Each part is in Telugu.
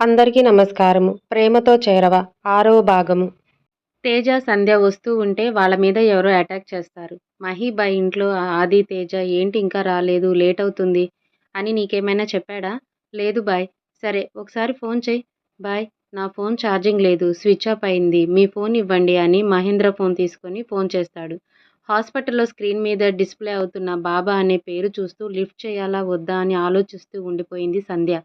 అందరికీ నమస్కారము. ప్రేమతో చేరవ. ఆరవ భాగము. తేజ సంధ్య వస్తూ ఉంటే వాళ్ళ మీద ఎవరో అటాక్ చేస్తారు. మహీబా ఇంట్లో ఆది తేజ ఏంటి ఇంకా రాలేదు? లేట్ అవుతుంది అని నీకేమైనా చెప్పాడా? లేదు బాయ్. సరే ఒకసారి ఫోన్ చేయి. బాయ్ నా ఫోన్ ఛార్జింగ్ లేదు. స్విచ్ ఆఫ్ అయింది. మీ ఫోన్ ఇవ్వండి అని మహేంద్ర ఫోన్ తీసుకొని ఫోన్ చేస్తాడు. హాస్పిటల్లో స్క్రీన్ మీద డిస్ప్లే అవుతున్న బాబా అనే పేరు చూస్తూ లిఫ్ట్ చేయాలా? వద్దా? అని ఆలోచిస్తూ ఉండిపోయింది Sandhya.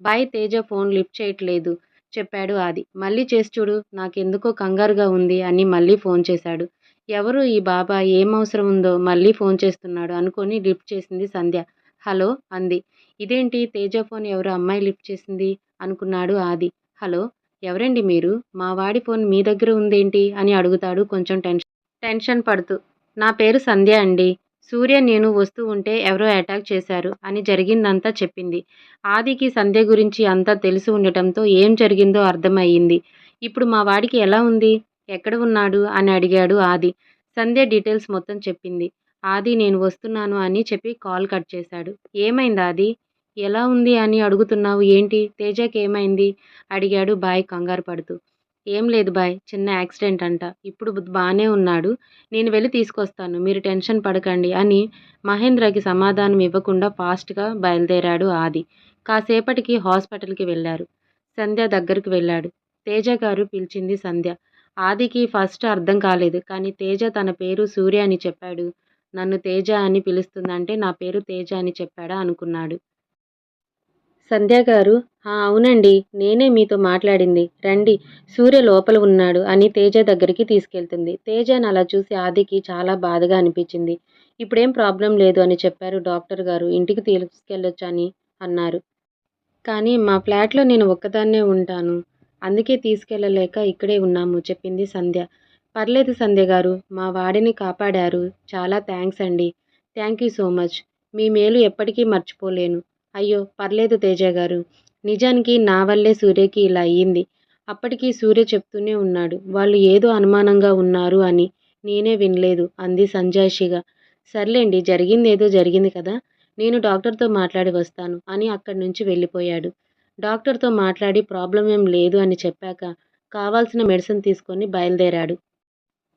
Bye Teja phone lift చేయట్లేదు చెప్పాడు ఆది. మళ్ళీ చేసి చూడు నాకెందుకో కంగారుగా ఉంది అని మళ్ళీ ఫోన్ చేశాడు. ఎవరు ఈ బాబా? ఏం అవసరం ఉందో మళ్ళీ ఫోన్ చేస్తున్నాడు అనుకొని లిఫ్ట్ చేసింది సంధ్య. హలో అంది. ఇదేంటి? తేజ ఫోన్ ఎవరు అమ్మాయి లిఫ్ట్ చేసింది అనుకున్నాడు ఆది. హలో ఎవరండి మీరు? మా వాడి ఫోన్ మీ దగ్గర ఉందేంటి? అని అడుగుతాడు కొంచెం టెన్షన్ టెన్షన్ పడుతూ. నా పేరు సంధ్య అండి. సూర్య నేను వస్తూ ఉంటే ఎవరో అటాక్ చేశారు అని జరిగిందంతా చెప్పింది. ఆదికి సంధ్య గురించి అంతా తెలిసి ఉండటంతో ఏం జరిగిందో అర్థమయ్యింది. ఇప్పుడు మా వాడికి ఎలా ఉంది? ఎక్కడ ఉన్నాడు? అని అడిగాడు ఆది. సంధ్య డీటెయిల్స్ మొత్తం చెప్పింది. ఆది నేను వస్తున్నాను అని చెప్పి కాల్ కట్ చేశాడు. ఏమైంది ఆది? ఎలా ఉంది అని అడుగుతున్నావు ఏంటి? తేజకి ఏమైంది అడిగాడు బాయ్ కంగారు పడుతూ. ఏం లేదు బాయ్ చిన్న యాక్సిడెంట్ అంట. ఇప్పుడు బాగానే ఉన్నాడు. నేను వెళ్ళి తీసుకొస్తాను. మీరు టెన్షన్ పడకండి అని మహేంద్రకి సమాధానం ఇవ్వకుండా ఫాస్ట్గా బయలుదేరాడు ఆది. కాసేపటికి హాస్పిటల్కి వెళ్ళారు. సంధ్య దగ్గరికి వెళ్ళాడు. తేజ గారు పిలిచింది సంధ్య. ఆదికి ఫస్ట్ అర్థం కాలేదు. కానీ తేజ తన పేరు సూర్య అని చెప్పాడు. నన్ను తేజ అని పిలుస్తుందంటే నా పేరు తేజ అని చెప్పాడా అనుకున్నాడు. సంధ్యాగారు "ఆ, అవునండి నేనే మీతో మాట్లాడింది. రండి సూర్య లోపల ఉన్నాడు అని తేజ దగ్గరికి తీసుకెళ్తుంది. తేజను అలా చూసి ఆదికి చాలా బాధగా అనిపించింది. ఇప్పుడేం ప్రాబ్లం లేదు అని చెప్పారు డాక్టర్ గారు. ఇంటికి తీసుకెళ్ళొచ్చు అని అన్నారు. కానీ మా ఫ్లాట్లో నేను ఒక్కదాన్నే ఉంటాను. అందుకే తీసుకెళ్ళలేక ఇక్కడే ఉన్నాము చెప్పింది సంధ్య. పర్లేదు సంధ్య గారు మా వాడిని కాపాడారు. చాలా థ్యాంక్స్ అండి. Thank you so much. మీ మేలు ఎప్పటికీ మర్చిపోలేను. అయ్యో పర్లేదు తేజ గారు. నిజానికి నా వల్లే సూర్యకి ఇలా అయ్యింది. అప్పటికీ సూర్య చెప్తూనే ఉన్నాడు. వాళ్ళు ఏదో అనుమానంగా ఉన్నారు అని నేనే వినలేదు అంది సంజాయిషిగా. సర్లేండి జరిగింది ఏదో జరిగింది కదా నేను డాక్టర్తో మాట్లాడి వస్తాను అని అక్కడి నుంచి వెళ్ళిపోయాడు. డాక్టర్తో మాట్లాడి ప్రాబ్లం ఏం లేదు అని చెప్పాక కావాల్సిన మెడిసిన్ తీసుకొని బయలుదేరాడు.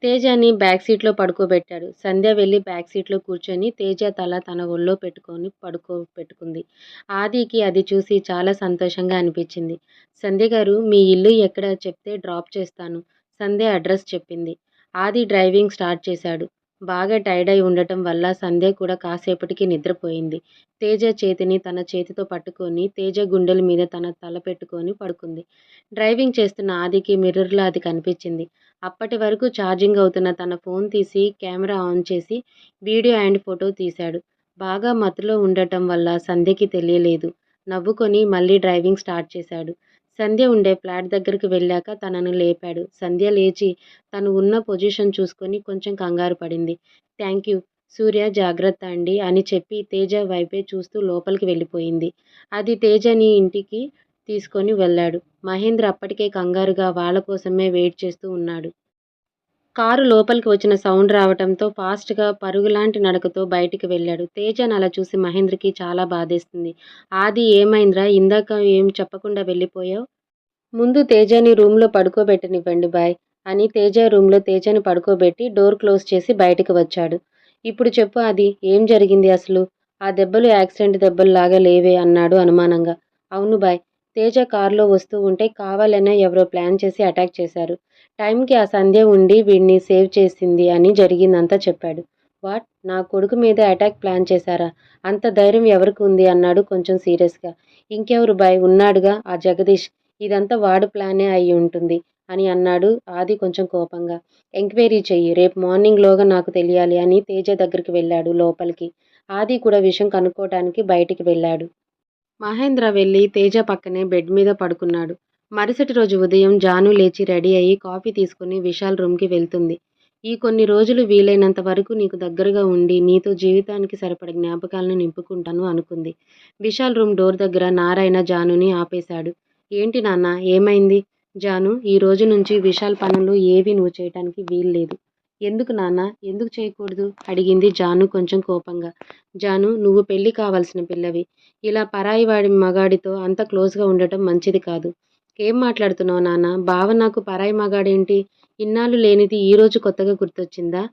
తేజని బ్యాక్ సీట్లో పడుకోబెట్టాడు. సంధ్య వెళ్ళి బ్యాక్ సీట్లో కూర్చొని తేజ తల తన ఒళ్ళో పెట్టుకొని పడుకోబెట్టుకుంది ఆదికి అది చూసి చాలా సంతోషంగా అనిపించింది. సంధ్య గారు మీ ఇల్లు ఎక్కడ? చెప్తే డ్రాప్ చేస్తాను. సంధ్య అడ్రస్ చెప్పింది. ఆది డ్రైవింగ్ స్టార్ట్ చేశాడు. బాగా టైర్డ్ అయి ఉండటం వల్ల సంధ్య కూడా కాసేపటికి నిద్రపోయింది. తేజ చేతిని తన చేతితో పట్టుకొని తేజ గుండెల మీద తన తల పెట్టుకొని పడుకుంది. డ్రైవింగ్ చేస్తున్న ఆదికి మిర్రర్లో అది కనిపించింది. అప్పటి వరకు ఛార్జింగ్ అవుతున్న తన ఫోన్ తీసి కెమెరా ఆన్ చేసి వీడియో అండ్ ఫోటో తీశాడు. బాగా మత్తులో ఉండటం వల్ల సంధ్యకి తెలియలేదు. నవ్వుకొని మళ్ళీ డ్రైవింగ్ స్టార్ట్ చేశాడు. సంధ్య ఉండే ఫ్లాట్ దగ్గరికి వెళ్ళాక తనను లేపాడు. సంధ్య లేచి తను ఉన్న పొజిషన్ చూసుకొని కొంచెం కంగారు పడింది. Thank you. సూర్య జాగ్రత్త అండి అని చెప్పి తేజ వైపే చూస్తూ లోపలికి వెళ్ళిపోయింది. అది తేజని ఇంటికి తీసుకొని వెళ్ళాడు. మహేంద్ర అప్పటికే కంగారుగా వాళ్ళ కోసమే వెయిట్ చేస్తూ ఉన్నాడు. కారు లోపలికి వచ్చిన సౌండ్ రావటంతో ఫాస్ట్గా పరుగులాంటి నడకతో బయటికి వెళ్ళాడు. తేజని అలా చూసి మహేంద్రకి చాలా బాధేస్తుంది. ఆది ఏమైందిరా? ఇందాక ఏం చెప్పకుండా వెళ్ళిపోయావు? ముందు తేజని రూమ్లో పడుకోబెట్టనివ్వండి బాయ్ అని తేజ రూమ్లో తేజని పడుకోబెట్టి డోర్ క్లోజ్ చేసి బయటకు వచ్చాడు. ఇప్పుడు చెప్పు అది ఏం జరిగింది అసలు? ఆ దెబ్బలు యాక్సిడెంట్ దెబ్బలు లేవే అన్నాడు అనుమానంగా. అవును బాయ్ తేజ కారులో వస్తూ ఉంటే కావాలనే ఎవరో ప్లాన్ చేసి అటాక్ చేశారు. టైంకి ఆ సంధ్య ఉండి వీడిని సేవ్ చేసింది అని జరిగిందంతా చెప్పాడు. వాట్? నా కొడుకు మీద అటాక్ ప్లాన్ చేశారా? అంత ధైర్యం ఎవరికి ఉంది? అన్నాడు కొంచెం సీరియస్గా. ఇంకెవరు బాయ్? ఉన్నాడుగా ఆ జగదీష్. ఇదంతా వాడు ప్లానే అయి ఉంటుంది అని అన్నాడు ఆది కొంచెం కోపంగా. ఎంక్వైరీ చెయ్యి. రేపు మార్నింగ్లోగా నాకు తెలియాలి అని తేజ దగ్గరికి వెళ్ళాడు లోపలికి. ఆది కూడా విషయం కనుక్కోవడానికి బయటికి వెళ్ళాడు. మహేంద్ర వెళ్ళి తేజ పక్కనే బెడ్ మీద పడుకున్నాడు. మరుసటి రోజు ఉదయం జాను లేచి రెడీ అయ్యి కాఫీ తీసుకుని విశాల్ రూమ్కి వెళ్తుంది. ఈ కొన్ని రోజులు వీలైనంత వరకు నీకు దగ్గరగా ఉండి నీతో జీవితానికి సరిపడ జ్ఞాపకాలను నింపుకుంటాను అనుకుంది. విశాల్ రూమ్ డోర్ దగ్గర నారాయణ జానుని ఆపేశాడు. ఏంటి నాన్న ఏమైంది? జాను ఈ రోజు నుంచి విశాల్ పనులు ఏవి నువ్వు చేయటానికి వీల్లేదు. ఎందుకు నాన్న ఎందుకు చేయకూడదు? అడిగింది జాను కొంచెం కోపంగా. జాను నువ్వు పెళ్ళి కావాల్సిన పిల్లవి. ఇలా పరాయి వాడి మగాడితో అంత క్లోజ్గా ఉండటం మంచిది కాదు. ఏం మాట్లాడుతున్నావు నాన్న? బావ నాకు పరాయి మగాడేంటి? ఇన్నాళ్ళు లేనిది ఈరోజు కొత్తగా గుర్తొచ్చిందా?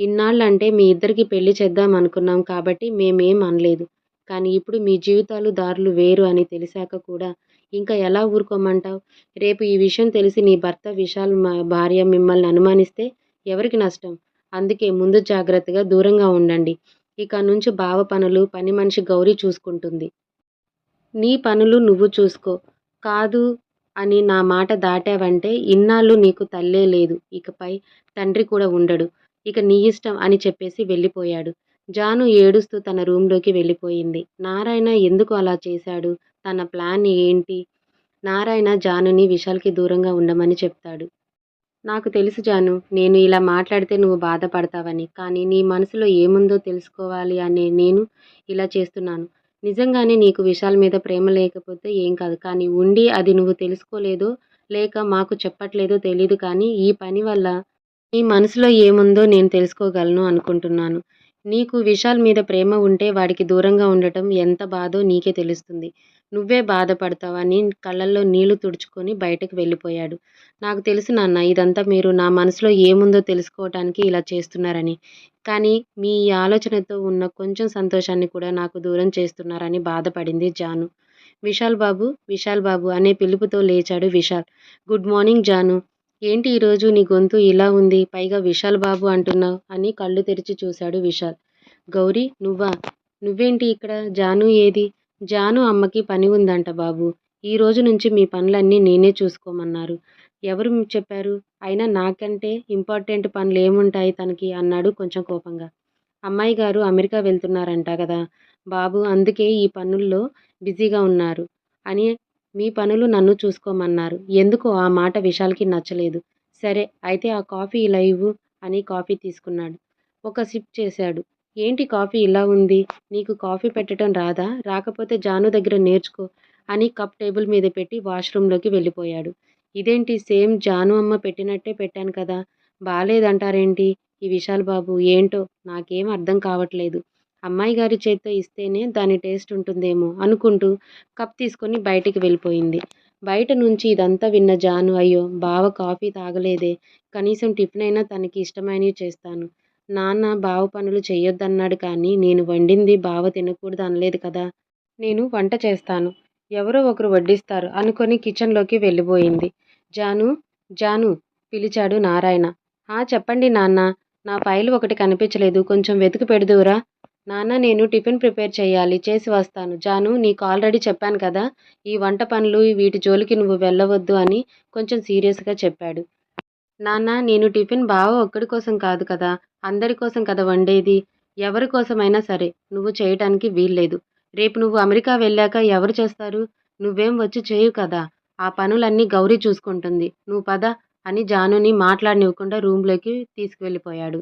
ఇన్నాళ్ళు అంటే మీ ఇద్దరికి పెళ్ళి చేద్దాం అనుకున్నాం కాబట్టి మేమేం అనలేదు. కానీ ఇప్పుడు మీ జీవితాలు దారులు వేరు అని తెలిసాక కూడా ఇంకా ఎలా ఊరుకోమంటావు? రేపు ఈ విషయం తెలిసి నీ భర్త విశాల్ భార్య మిమ్మల్ని అనుమానిస్తే ఎవరికి నష్టం? అందుకే ముందు జాగ్రత్తగా దూరంగా ఉండండి. ఇక నుంచి బావ పనులు పని మనిషి గౌరీ చూసుకుంటుంది. నీ పనులు నువ్వు చూసుకో. కాదు అని నా మాట దాటావంటే ఇన్నాళ్ళు నీకు తల్లే లేదు. ఇకపై తండ్రి కూడా ఉండడు. ఇక నీ ఇష్టం అని చెప్పేసి వెళ్ళిపోయాడు. జాను ఏడుస్తూ తన రూంలోకి వెళ్ళిపోయింది. నారాయణ ఎందుకు అలా చేశాడు? తన ప్లాన్ ఏంటి? నారాయణ జానుని విశాల్కి దూరంగా ఉండమని చెప్తాడు. నాకు తెలుసు జాను నేను ఇలా మాట్లాడితే నువ్వు బాధపడతావని కానీ నీ మనసులో ఏముందో తెలుసుకోవాలి అనే నేను ఇలా చేస్తున్నాను. నిజంగానే నీకు విశాల్ మీద ప్రేమ లేకపోతే ఏం కాదు. కానీ ఉండి అది నువ్వు తెలుసుకోలేదో లేక మాకు చెప్పట్లేదో తెలీదు. కానీ ఈ పని వల్ల నీ మనసులో ఏముందో నేను తెలుసుకోగలను అనుకుంటున్నాను. నీకు విశాల్ మీద ప్రేమ ఉంటే వాడికి దూరంగా ఉండటం ఎంత బాధో నీకే తెలుస్తుంది. నువ్వే బాధపడతావని కళ్ళల్లో నీళ్ళు తుడుచుకొని బయటకు వెళ్ళిపోయాడు. నాకు తెలుసు నాన్న ఇదంతా మీరు నా మనసులో ఏముందో తెలుసుకోవటానికి ఇలా చేస్తున్నారని. కానీ మీ ఆలోచనతో ఉన్న కొంచెం సంతోషాన్ని కూడా నాకు దూరం చేస్తున్నారని బాధపడింది జాను. విశాల్ బాబు విశాల్ బాబు అనే పిలుపుతో లేచాడు విశాల్. Good morning Janu. ఏంటి ఈరోజు నీ గొంతు ఇలా ఉంది? పైగా విశాల్ బాబు అంటున్నావు అని కళ్ళు తెరిచి చూశాడు విశాల్. గౌరీ నువ్వా? నువ్వేంటి ఇక్కడ? జాను ఏది? జాను అమ్మకి పని ఉందంట బాబు. ఈ రోజు నుంచి మీ పనులన్నీ నేనే చూసుకోమన్నారు. ఎవరు చెప్పారు? అయినా నాకంటే ఇంపార్టెంట్ పనులు ఏముంటాయి తనకి అన్నాడు కొంచెం కోపంగా. అమ్మాయి గారు అమెరికా వెళ్తున్నారంట కదా. బాబు అందుకే ఈ పనుల్లో బిజీగా ఉన్నారు. అని మీ పనులు నన్ను చూసుకోమన్నారు. ఎందుకో ఆ మాట విశాల్కి నచ్చలేదు. సరే అయితే ఆ కాఫీ ఇలా ఇవ్వు అని కాఫీ తీసుకున్నాడు. ఒక సిప్ చేశాడు. ఏంటి కాఫీ ఇలా ఉంది? నీకు కాఫీ పెట్టడం రాదా? రాకపోతే జాను దగ్గర నేర్చుకో అని కప్ టేబుల్ మీద పెట్టి వాష్రూమ్లోకి వెళ్ళిపోయాడు. ఇదేంటి సేమ్ జాను అమ్మ పెట్టినట్టే పెట్టాను కదా? బాగాలేదంటారేంటి ఈ విశాల్ బాబు ఏంటో నాకేం అర్థం కావట్లేదు. అమ్మాయి గారి చేత్తో ఇస్తేనే దాని టేస్ట్ ఉంటుందేమో అనుకుంటూ కప్ తీసుకొని బయటికి వెళ్ళిపోయింది. బయట నుంచి ఇదంతా విన్న జాను అయ్యో బావ కాఫీ తాగలేదే. కనీసం టిఫిన్ అయినా తనకి ఇష్టమైనవి చేస్తాను. నాన్న బావ పనులు చెయ్యొద్దన్నాడు కానీ నేను వండింది బావ తినకూడదు అనలేదు కదా. నేను వంట చేస్తాను. ఎవరో ఒకరు వడ్డిస్తారు అనుకొని కిచెన్లోకి వెళ్ళిపోయింది. జాను జాను పిలిచాడు నారాయణ. ఆ చెప్పండి నాన్న నా ఫైల్ ఒకటి కనిపించలేదు. కొంచెం వెతికి పెడుదురా నాన్న నేను టిఫిన్ ప్రిపేర్ చేయాలి చేసి వస్తాను. జాను నీకు ఆల్రెడీ చెప్పాను కదా ఈ వంట పనులు వీటి జోలికి నువ్వు వెళ్ళవద్దు అని కొంచెం సీరియస్గా చెప్పాడు. నాన్న నేను టిఫిన్ బావ ఒక్కడి కోసం కాదు కదా అందరి కోసం కదా వండేది? ఎవరి కోసమైనా సరే నువ్వు చేయటానికి వీల్లేదు. రేపు నువ్వు అమెరికా వెళ్ళాక ఎవరు చేస్తారు? నువ్వేం వచ్చి చేయు కదా? ఆ పనులన్నీ గౌరీ చూసుకుంటుంది. నువ్వు పద అని జానుని మాట్లాడనివ్వకుండా రూమ్లోకి తీసుకువెళ్ళిపోయాడు.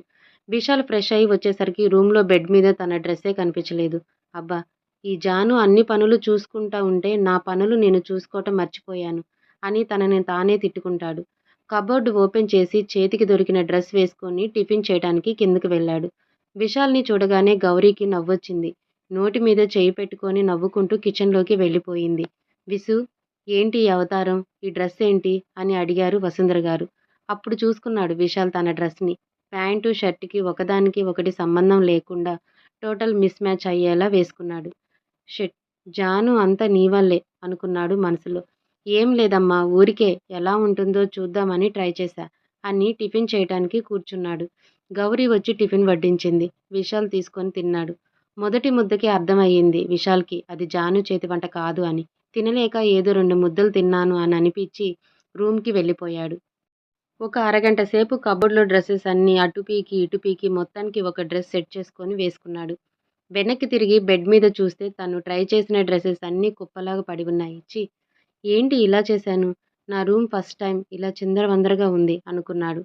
విశాల్ ఫ్రెష్ అయ్యి వచ్చేసరికి రూమ్లో బెడ్ మీద తన డ్రెస్సే కనిపించలేదు. అబ్బా ఈ జాను అన్ని పనులు చూసుకుంటా ఉంటే నా పనులు నేను చూసుకోవటం మర్చిపోయాను అని తనని తానే తిట్టుకుంటాడు. కబోర్డు ఓపెన్ చేసి చేతికి దొరికిన డ్రెస్ వేసుకొని టిఫిన్ చేయడానికి కిందకి వెళ్ళాడు. విశాల్ని చూడగానే గౌరీకి నవ్వొచ్చింది. నోటి మీద చేయి పెట్టుకొని నవ్వుకుంటూ కిచెన్లోకి వెళ్ళిపోయింది. విసు ఏంటి ఈ అవతారం? ఈ డ్రెస్ ఏంటి? అని అడిగారు వసుంధర గారు. అప్పుడు చూసుకున్నాడు విశాల్ తన డ్రెస్ని. ప్యాంటు షర్ట్కి ఒకదానికి ఒకటి సంబంధం లేకుండా టోటల్ మిస్ మ్యాచ్ అయ్యేలా వేసుకున్నాడు. షెట్ జాను అంతా నీ వల్లే అనుకున్నాడు మనసులో. ఏం లేదమ్మా ఊరికే ఎలా ఉంటుందో చూద్దామని ట్రై చేశా. అని టిఫిన్ చేయటానికి కూర్చున్నాడు. గౌరీ వచ్చి టిఫిన్ వడ్డించింది. విశాల్ తీసుకొని తిన్నాడు. మొదటి ముద్దకి అర్థమయ్యింది విశాల్కి అది జాను చేతి వంట కాదు అని. తినలేక ఏదో రెండు ముద్దలు తిన్నాను అని అనిపించి రూమ్కి వెళ్ళిపోయాడు. ఒక అరగంట సేపు కబోర్డ్లో డ్రెస్సెస్ అన్నీ అటుపీకి ఇటుపీకి ఇటు పీకి మొత్తానికి ఒక డ్రెస్ సెట్ చేసుకొని వేసుకున్నాడు. వెనక్కి తిరిగి బెడ్ మీద చూస్తే తను ట్రై చేసిన డ్రెస్సెస్ అన్నీ కుప్పలాగా పడి ఉన్నాయి. చి ఏంటి ఇలా చేశాను? నా రూమ్ ఫస్ట్ టైం ఇలా చిందరవందరగా ఉంది అనుకున్నాడు.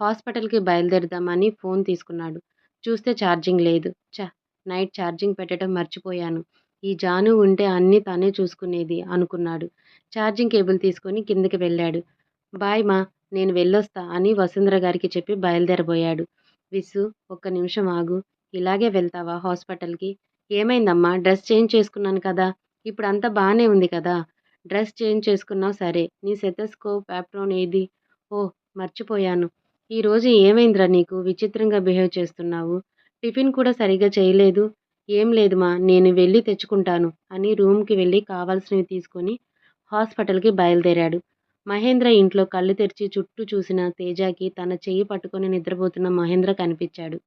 హాస్పిటల్కి బయలుదేరదామని ఫోన్ తీసుకున్నాడు. చూస్తే ఛార్జింగ్ లేదు. చ నైట్ ఛార్జింగ్ పెట్టడం మర్చిపోయాను. ఈ జాను ఉంటే అన్నీ తానే చూసుకునేది అనుకున్నాడు. ఛార్జింగ్ కేబుల్ తీసుకొని కిందకి వెళ్ళాడు. బాయ్ మా నేను వెళ్ళొస్తా అని వసుంధర గారికి చెప్పి బయలుదేరబోయాడు. విసు ఒక్క నిమిషం ఆగు. ఇలాగే వెళ్తావా హాస్పిటల్కి? ఏమైందమ్మా? డ్రెస్ చేంజ్ చేసుకున్నాను కదా. ఇప్పుడు అంతా బాగానే ఉంది కదా. డ్రెస్ చేంజ్ చేసుకున్నావు సరే నీ సెటస్కోప్ యాప్రోన్ ఏది? ఓ మర్చిపోయాను. ఈరోజు ఏమైందిరా నీకు? విచిత్రంగా బిహేవ్ చేస్తున్నావు. టిఫిన్ కూడా సరిగ్గా చేయలేదు. ఏం లేదు మా నేను వెళ్ళి తెచ్చుకుంటాను అని రూమ్కి వెళ్ళి కావాల్సినవి తీసుకొని హాస్పిటల్కి బయలుదేరాడు. మహేంద్ర ఇంట్లో కళ్ళు తెరిచి చుట్టూ చూసిన తేజాకి తన చెయ్యి పట్టుకొని నిద్రపోతున్న మహేంద్ర కనిపించాడు.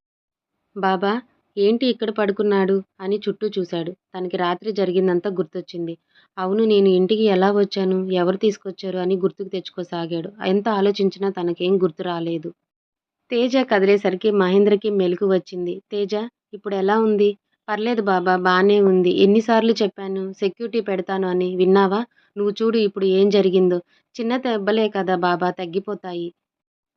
బాబా ఏంటి ఇక్కడ పడుకున్నాడు? అని చుట్టూ చూశాడు. తనకి రాత్రి జరిగిందంతా గుర్తొచ్చింది. అవును నేను ఇంటికి ఎలా వచ్చాను? ఎవరు తీసుకొచ్చారు? అని గుర్తుకు తెచ్చుకోసాగాడు. ఎంత ఆలోచించినా తనకేం గుర్తు రాలేదు. తేజ కదిలేసరికి మహేంద్రకి మెలకు వచ్చింది. తేజ ఇప్పుడు ఎలా ఉంది? పర్లేదు బాబా బాగానే ఉంది. ఎన్నిసార్లు చెప్పాను సెక్యూరిటీ పెడతాను అని. విన్నావా? నువ్వు చూడు ఇప్పుడు ఏం జరిగిందో. చిన్న దెబ్బలే కదా బాబా తగ్గిపోతాయి.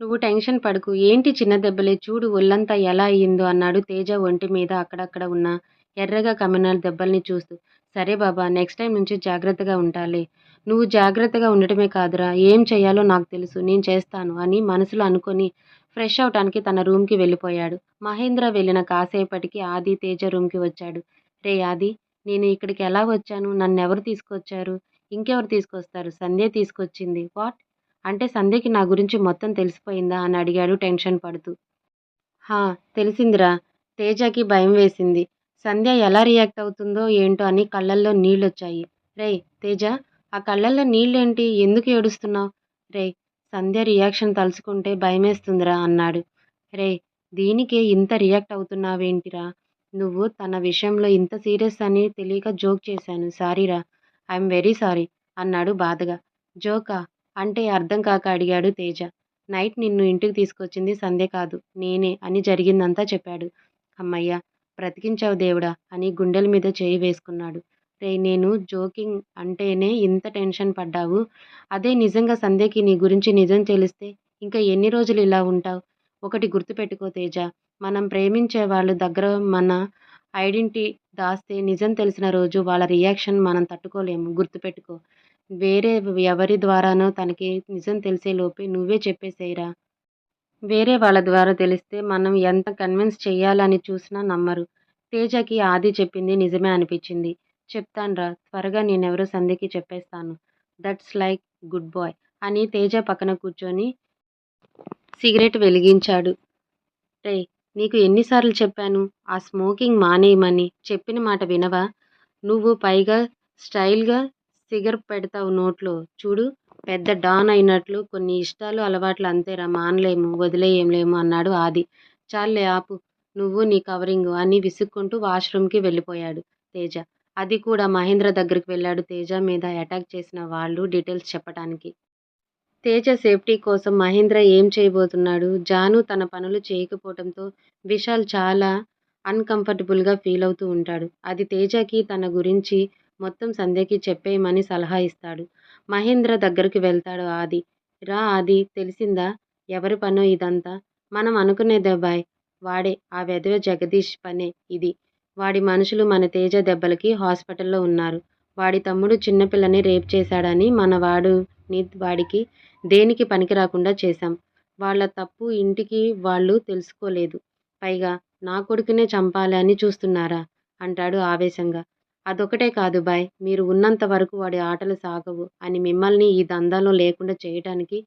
నువ్వు టెన్షన్ పడకు. ఏంటి చిన్న దెబ్బలే? చూడు ఒళ్ళంతా ఎలా అయ్యిందో అన్నాడు తేజ ఒంటి మీద అక్కడక్కడ ఉన్న ఎర్రగా కమ్మిన దెబ్బల్ని చూస్తూ. సరే బాబా నెక్స్ట్ టైం నుంచి జాగ్రత్తగా ఉండాలి నువ్వు జాగ్రత్తగా ఉండటమే కాదురా. ఏం చేయాలో నాకు తెలుసు. నేను చేస్తాను అని మనసులో అనుకొని ఫ్రెష్ అవటానికి తన రూమ్కి వెళ్ళిపోయాడు. మహేంద్ర వెళ్ళిన కాసేపటికి ఆది తేజ రూమ్కి వచ్చాడు. రే ఆది నేను ఇక్కడికి ఎలా వచ్చాను? నన్ను ఎవరు తీసుకొచ్చారు? ఇంకెవరు తీసుకొస్తారు? సంధ్య తీసుకొచ్చింది. వాట్? అంటే సంధ్యకి నా గురించి మొత్తం తెలిసిపోయిందా అని అడిగాడు టెన్షన్ పడుతూ. హా తెలిసిందిరా. తేజకి భయం వేసింది. సంధ్య ఎలా రియాక్ట్ అవుతుందో ఏంటో అని కళ్ళల్లో నీళ్ళొచ్చాయి. రే తేజ ఆ కళ్ళల్లో నీళ్ళేంటి? ఎందుకు ఏడుస్తున్నావు? రే సంధ్య రియాక్షన్ తలుచుకుంటే భయమేస్తుందిరా అన్నాడు. రే దీనికే ఇంత రియాక్ట్ అవుతున్నావేంటిరా? నువ్వు తన విషయంలో ఇంత సీరియస్ అని తెలియక జోక్ చేశాను. సారీరా. ఐఎమ్ వెరీ సారీ అన్నాడు బాధగా. జోకా? అంటే అర్థం కాక అడిగాడు తేజ. నైట్ నిన్ను ఇంటికి తీసుకొచ్చింది సంధ్య కాదు నేనే అని జరిగిందంతా చెప్పాడు. అమ్మయ్య బ్రతికించావు దేవుడా అని గుండెల మీద చేయి వేసుకున్నాడు. రే నేను జోకింగ్ అంటేనే ఇంత టెన్షన్ పడ్డావు. అదే నిజంగా సంధ్యకి నీ గురించి నిజం తెలిస్తే ఇంకా ఎన్ని రోజులు ఇలా ఉంటావు? ఒకటి గుర్తుపెట్టుకో తేజ. మనం ప్రేమించే వాళ్ళు దగ్గర మన ఐడెంటిటీ దాస్తే నిజం తెలిసిన రోజు వాళ్ళ రియాక్షన్ మనం తట్టుకోలేము. గుర్తుపెట్టుకో. వేరే ఎవరి ద్వారానో తనకి నిజం తెలిసేలోపే నువ్వే చెప్పేసేయరా. వేరే వాళ్ళ ద్వారా తెలిస్తే మనం ఎంత కన్విన్స్ చేయాలని చూసినా నమ్మరు. తేజకి ఆది చెప్పింది నిజమే అనిపించింది. చెప్తాన్రా త్వరగా నేనెవరో సంధ్యకి చెప్పేస్తాను. దట్స్ లైక్ గుడ్ బాయ్ అని తేజ పక్కన కూర్చొని సిగరెట్ వెలిగించాడు. రే నీకు ఎన్నిసార్లు చెప్పాను? ఆ స్మోకింగ్ మానేయమని చెప్పిన మాట వినవా? నువ్వు పైగా స్టైల్గా సిగర్ పెడతావు నోట్లో. చూడు పెద్ద డాన్ అయినట్లు కొన్ని ఇష్టాలు అలవాట్లు అంతేరా. మానలేము వదిలేయంలేము అన్నాడు ఆది. చాలే ఆపు నువ్వు నీ కవరింగ్ అని విసుక్కుంటూ వాష్రూమ్కి వెళ్ళిపోయాడు తేజ. అది కూడా మహేంద్ర దగ్గరికి వెళ్ళాడు తేజ మీద అటాక్ చేసిన వాళ్ళు డీటెయిల్స్ చెప్పటానికి. తేజ సేఫ్టీ కోసం మహేంద్ర ఏం చేయబోతున్నాడు? జాను తన పనులు చేయకపోవడంతో విశాల్ చాలా అన్కంఫర్టబుల్గా ఫీల్ అవుతూ ఉంటాడు. అది తేజకి తన గురించి మొత్తం సంధ్యకి చెప్పేయమని సలహా ఇస్తాడు. మహేంద్ర దగ్గరికి వెళ్తాడు ఆది. రా ఆది తెలిసిందా? ఎవరి పనో ఇదంతా? మనం అనుకునేదే బాయ్ వాడే ఆ వెధవ జగదీష్ పనే ఇది. వాడి మనుషులు మన తేజ దెబ్బలకి హాస్పిటల్లో ఉన్నారు. వాడి తమ్ముడు చిన్నపిల్లని రేప్ చేశాడని మన వాడుని వాడికి దేనికి పనికి రాకుండా చేశాం. వాళ్ళ తప్పు ఇంటికి వాళ్ళు తెలుసుకోలేదు. పైగా నా కొడుకునే చంపాలి అని చూస్తున్నారా? అంటాడు ఆవేశంగా. అదొకటే కాదు బాయ్. మీరు ఉన్నంత వరకు వాడి ఆటలు సాగవు అని మిమ్మల్ని ఈ దందాలో లేకుండా చేయటానికి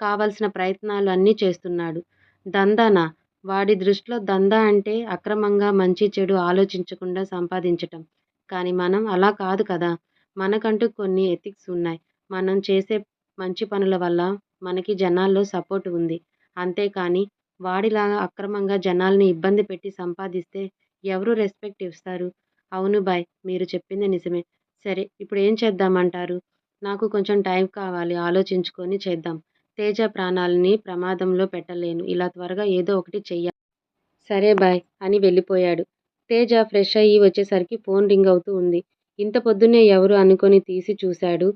కావలసిన ప్రయత్నాలు అన్నీ చేస్తున్నాడు. దందానా? వాడి దృష్టిలో దందా అంటే అక్రమంగా మంచి చెడు ఆలోచించకుండా సంపాదించటం. కానీ మనం అలా కాదు కదా. మనకంటూ కొన్ని ఎథిక్స్ ఉన్నాయి. మనం చేసే మంచి పనుల వల్ల మనకి జనాల్లో సపోర్ట్ ఉంది. అంతేకాని వాడిలాగా అక్రమంగా జనాల్ని ఇబ్బంది పెట్టి సంపాదిస్తే ఎవరు రెస్పెక్ట్ ఇస్తారు? అవును బాయ్ మీరు చెప్పింది నిజమే. సరే ఇప్పుడు ఏం చేద్దామంటారు? నాకు కొంచెం టైం కావాలి ఆలోచించుకొని చేద్దాం. తేజ ప్రాణాలని ప్రమాదంలో పెట్టలేను ఇలా త్వరగా ఏదో ఒకటి చెయ్యాలి. సరే బాయ్ అని వెళ్ళిపోయాడు. తేజ ఫ్రెష్ అయ్యి వచ్చేసరికి ఫోన్ రింగ్ అవుతూ ఉంది. ఇంత పొద్దున్నే ఎవరు అనుకొని తీసి చూశాడు?